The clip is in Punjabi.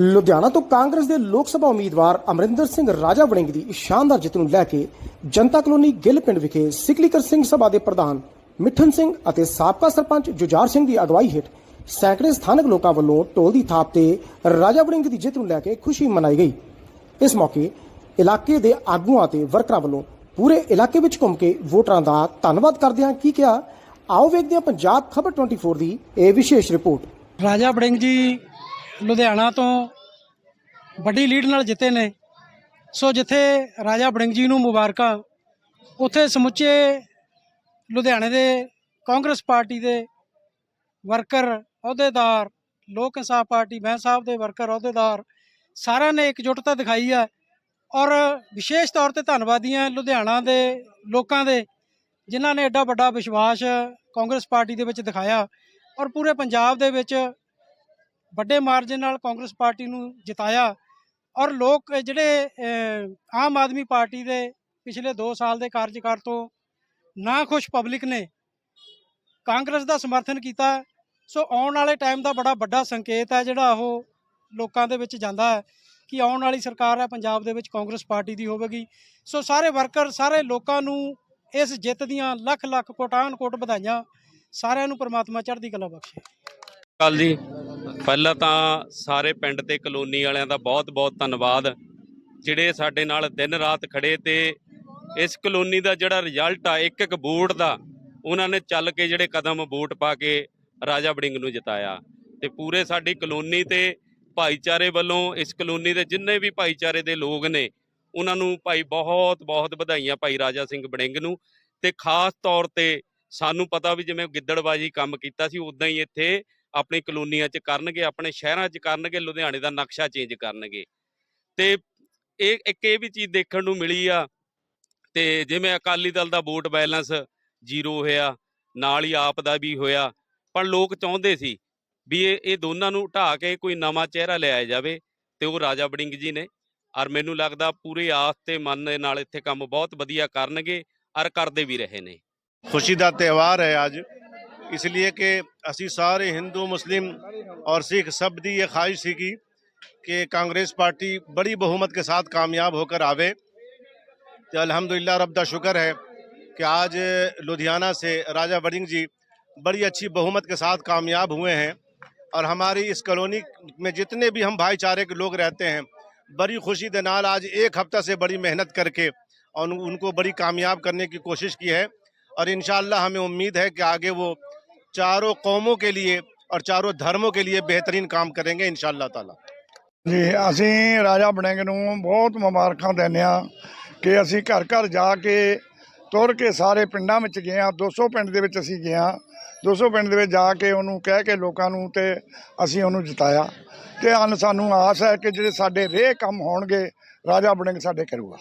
ਲੁਧਿਆਣਾ ਤੋਂ ਕਾਂਗਰਸ ਦੇ ਲੋਕ ਸਭਾ ਉਮੀਦਵਾਰ ਅਮਰਿੰਦਰ ਸਿੰਘ ਰਾਜਾ ਵੜਿੰਗ ਦੀ ਸ਼ਾਨਦਾਰ ਜਿੱਤ ਨੂੰ ਲੈ ਕੇ ਜਨਤਾ ਕਲੋਨੀ ਗਿੱਲ ਪਿੰਡ ਵਿਖੇ ਸਿਕਲੀਕਰ ਸਿੰਘ ਸਭਾ ਦੇ ਪ੍ਰਧਾਨ ਮਿੱਠਨ ਸਿੰਘ ਅਤੇ ਸਾਬਕਾ ਸਰਪੰਚ ਜੁਝਾਰ ਸਿੰਘ ਦੀ ਅਗਵਾਈ ਹੇਠ ਸੈਂਕੜੇ ਸਥਾਨਕ ਲੋਕਾਂ ਵੱਲੋਂ ਢੋਲ ਦੀ ਥਾਪ ਤੇ ਰਾਜਾ ਵੜਿੰਗ ਦੀ ਜਿੱਤ ਨੂੰ ਲੈ ਕੇ ਖੁਸ਼ੀ ਮਨਾਈ ਗਈ। ਇਸ ਮੌਕੇ ਇਲਾਕੇ ਦੇ ਆਗੂਆਂ ਤੇ ਵਰਕਰਾਂ ਵੱਲੋਂ ਪੂਰੇ ਇਲਾਕੇ ਵਿੱਚ ਘੁੰਮ ਕੇ ਵੋਟਰਾਂ ਦਾ ਧੰਨਵਾਦ ਕਰਦਿਆਂ ਕੀ ਕਿਹਾ, ਆਓ ਵੇਖਦੇ ਹਾਂ ਪੰਜਾਬ ਖਬਰ 24 ਦੀ ਇਹ ਵਿਸ਼ੇਸ਼ ਰਿਪੋਰਟ। ਰਾਜਾ ਵੜਿੰਗ ਜੀ ਲੁਧਿਆਣਾ ਤੋਂ ਵੱਡੀ ਲੀਡ ਨਾਲ ਜਿੱਤੇ ਨੇ। ਸੋ ਜਿੱਥੇ ਰਾਜਾ ਬੜਿੰਗ ਜੀ ਨੂੰ ਮੁਬਾਰਕਾਂ, ਉੱਥੇ ਸਮੁੱਚੇ ਲੁਧਿਆਣੇ ਦੇ ਕਾਂਗਰਸ ਪਾਰਟੀ ਦੇ ਵਰਕਰ, ਅਹੁਦੇਦਾਰ, ਲੋਕ ਇਨਸਾਫ ਪਾਰਟੀ ਮੈਂ ਸਾਹਿਬ ਦੇ ਵਰਕਰ, ਅਹੁਦੇਦਾਰ, ਸਾਰਿਆਂ ਨੇ ਇਕਜੁੱਟਤਾ ਦਿਖਾਈ ਹੈ ਔਰ ਵਿਸ਼ੇਸ਼ ਤੌਰ ਤੇ ਧੰਨਵਾਦੀ ਹਾਂ ਲੁਧਿਆਣਾ ਦੇ ਲੋਕਾਂ ਦੇ, ਜਿਨ੍ਹਾਂ ਨੇ ਐਡਾ ਵੱਡਾ ਵਿਸ਼ਵਾਸ ਕਾਂਗਰਸ ਪਾਰਟੀ ਦੇ ਵਿੱਚ ਦਿਖਾਇਆ। ਔਰ ਪੂਰੇ ਪੰਜਾਬ ਦੇ ਵਿੱਚ ਵੱਡੇ ਮਾਰਜਨ ਨਾਲ ਕਾਂਗਰਸ ਪਾਰਟੀ ਨੂੰ ਜਿਤਾਇਆ ਔਰ ਲੋਕ ਜਿਹੜੇ ਆਮ ਆਦਮੀ ਪਾਰਟੀ ਦੇ ਪਿਛਲੇ 2 ਸਾਲ ਦੇ ਕਾਰਜਕਾਲ ਤੋਂ ਨਾ ਖੁਸ਼ ਪਬਲਿਕ ਨੇ, ਕਾਂਗਰਸ ਦਾ ਸਮਰਥਨ ਕੀਤਾ। ਸੋ ਆਉਣ ਵਾਲੇ ਟਾਈਮ ਦਾ ਬੜਾ ਵੱਡਾ ਸੰਕੇਤ ਹੈ ਜਿਹੜਾ ਉਹ ਲੋਕਾਂ ਦੇ ਵਿੱਚ ਜਾਂਦਾ ਹੈ ਕਿ ਆਉਣ ਵਾਲੀ ਸਰਕਾਰ ਹੈ ਪੰਜਾਬ ਦੇ ਵਿੱਚ ਕਾਂਗਰਸ ਪਾਰਟੀ ਦੀ ਹੋਵੇਗੀ। ਸੋ ਸਾਰੇ ਵਰਕਰ, ਸਾਰੇ ਲੋਕਾਂ ਨੂੰ ਇਸ ਜਿੱਤ ਦੀਆਂ ਲੱਖ ਲੱਖ ਕੋਟਾਨ ਕੋਟ ਵਧਾਈਆਂ। ਸਾਰਿਆਂ ਨੂੰ ਪਰਮਾਤਮਾ ਚੜ੍ਹਦੀ ਕਲਾ ਬਖਸ਼ੇ। ਕੱਲ ਜੀ। ਪਹਿਲਾਂ ਤਾਂ ਸਾਰੇ ਪਿੰਡ ਤੇ ਕਲੋਨੀ ਵਾਲਿਆਂ ਦਾ ਬਹੁਤ-ਬਹੁਤ ਧੰਨਵਾਦ। ਜਿਹੜੇ ਸਾਡੇ ਨਾਲ ਦਿਨ ਰਾਤ ਖੜੇ ਤੇ ਇਸ ਕਲੋਨੀ ਦਾ ਜਿਹੜਾ ਰਿਜ਼ਲਟ ਆ, ਇੱਕ ਇੱਕ ਵੋਟ ਦਾ, ਉਹਨਾਂ ਨੇ ਚੱਲ ਕੇ ਜਿਹੜੇ ਕਦਮ ਵੋਟ ਪਾ ਕੇ ਰਾਜਾ ਵੜਿੰਗ ਨੂੰ ਜਿਤਾਇਆ। ਤੇ ਪੂਰੇ ਸਾਡੀ ਕਲੋਨੀ ਤੇ ਭਾਈਚਾਰੇ ਵੱਲੋਂ ਇਸ ਕਲੋਨੀ ਦੇ ਜਿੰਨੇ ਵੀ ਭਾਈਚਾਰੇ ਦੇ ਲੋਕ ਨੇ, ਉਹਨਾਂ ਨੂੰ ਭਾਈ ਬਹੁਤ ਬਹੁਤ ਵਧਾਈਆਂ ਭਾਈ ਰਾਜਾ ਸਿੰਘ ਬੜਿੰਗ ਨੂੰ। ਤੇ ਖਾਸ ਤੌਰ ਤੇ ਸਾਨੂੰ ਪਤਾ ਵੀ ਜਿਵੇਂ ਗਿੱਦੜਬਾਜੀ ਕੰਮ ਕੀਤਾ ਸੀ, ਉਦਾਂ ਹੀ ਇੱਥੇ ਆਪਣੀ ਕਲੋਨੀਆਂ 'ਚ ਕਰਨਗੇ, ਆਪਣੇ ਸ਼ਹਿਰਾਂ 'ਚ ਕਰਨਗੇ, ਲੁਧਿਆਣੇ ਦਾ ਨਕਸ਼ਾ ਚੇਂਜ ਕਰਨਗੇ। ਤੇ ਇਹ, ਇੱਕ ਇਹ ਵੀ ਚੀਜ਼ ਦੇਖਣ ਨੂੰ ਮਿਲੀ ਆ, ਤੇ ਜਿਵੇਂ ਅਕਾਲੀ ਦਲ ਦਾ ਵੋਟ ਬੈਲੈਂਸ ਜ਼ੀਰੋ ਹੋਇਆ, ਨਾਲ ਹੀ ਆਪ ਦਾ ਵੀ ਹੋਇਆ, ਪਰ ਲੋਕ ਚਾਹੁੰਦੇ ਸੀ ਵੀ ਇਹ ਇਹ ਦੋਨਾਂ ਨੂੰ ਢਾ ਕੇ ਕੋਈ ਨਵਾਂ ਚਿਹਰਾ ਲਿਆਇਆ ਜਾਵੇ, ਤੇ ਉਹ ਰਾਜਾ ਬੜਿੰਗ ਜੀ ਨੇ। ਔਰ ਮੈਨੂੰ ਲੱਗਦਾ ਪੂਰੇ ਆਸ ਤੇ ਮਨ ਦੇ ਨਾਲ ਇੱਥੇ ਕੰਮ ਬਹੁਤ ਵਧੀਆ ਕਰਨਗੇ, ਔਰ ਕਰਦੇ ਵੀ ਰਹੇ ਨੇ। ਖੁਸ਼ੀ ਦਾ ਤਿਉਹਾਰ ਹੈ ਅੱਜ। इसलिए कि असी सारे हिंदू, मुस्लिम और सिख सब दी ये ख्वाहिश थी कि कांग्रेस पार्टी बड़ी बहुमत के साथ कामयाब होकर आवे। तो अलहमदिल्ला रब का शुक्र है कि आज लुधियाना से राजा वड़िंग जी बड़ी अच्छी बहुमत के साथ कामयाब हुए हैं और हमारी इस कॉलोनी में जितने भी हम भाईचारे के लोग रहते हैं, बड़ी खुशी के नाल आज एक हफ़्ता से बड़ी मेहनत करके और उनको बड़ी कामयाब करने की कोशिश की है और इन हमें उम्मीद है कि आगे वो चारों कौमों के लिए और ਚਾਰੋਂ ਧਰਮੋਂ के लिए बेहतरीन काम करेंगे इन ताला। ਜੀ ਅਸੀਂ ਰਾਜਾ ਬਣਿੰਗ ਨੂੰ ਬਹੁਤ ਮੁਬਾਰਕਾਂ ਦਿੰਦੇ ਆ ਕਿ ਅਸੀਂ ਘਰ ਘਰ ਜਾ ਕੇ ਤੁਰ ਕੇ ਸਾਰੇ ਪਿੰਡਾਂ ਵਿੱਚ ਗਏ ਆ 200 ਪਿੰਡ ਦੇ ਵਿੱਚ ਅਸੀਂ ਗਏ ਆ 200 ਪਿੰਡ ਦੇ ਵਿੱਚ ਜਾ ਕੇ ਉਹਨੂੰ ਕਹਿ ਕੇ ਲੋਕਾਂ ਨੂੰ ਤੇ ਅਸੀਂ ਉਹਨੂੰ ਜਿਤਾਇਆ ਤੇ ਹਨ ਸਾਨੂੰ ਆਸ ਹੈ ਕਿ ਜਿਹੜੇ ਸਾਡੇ ਰੇਹ ਕੰਮ ਹੋਣਗੇ ਰਾਜਾ ਬਣਿੰਗ ਸਾਡੇ ਕਰੂਗਾ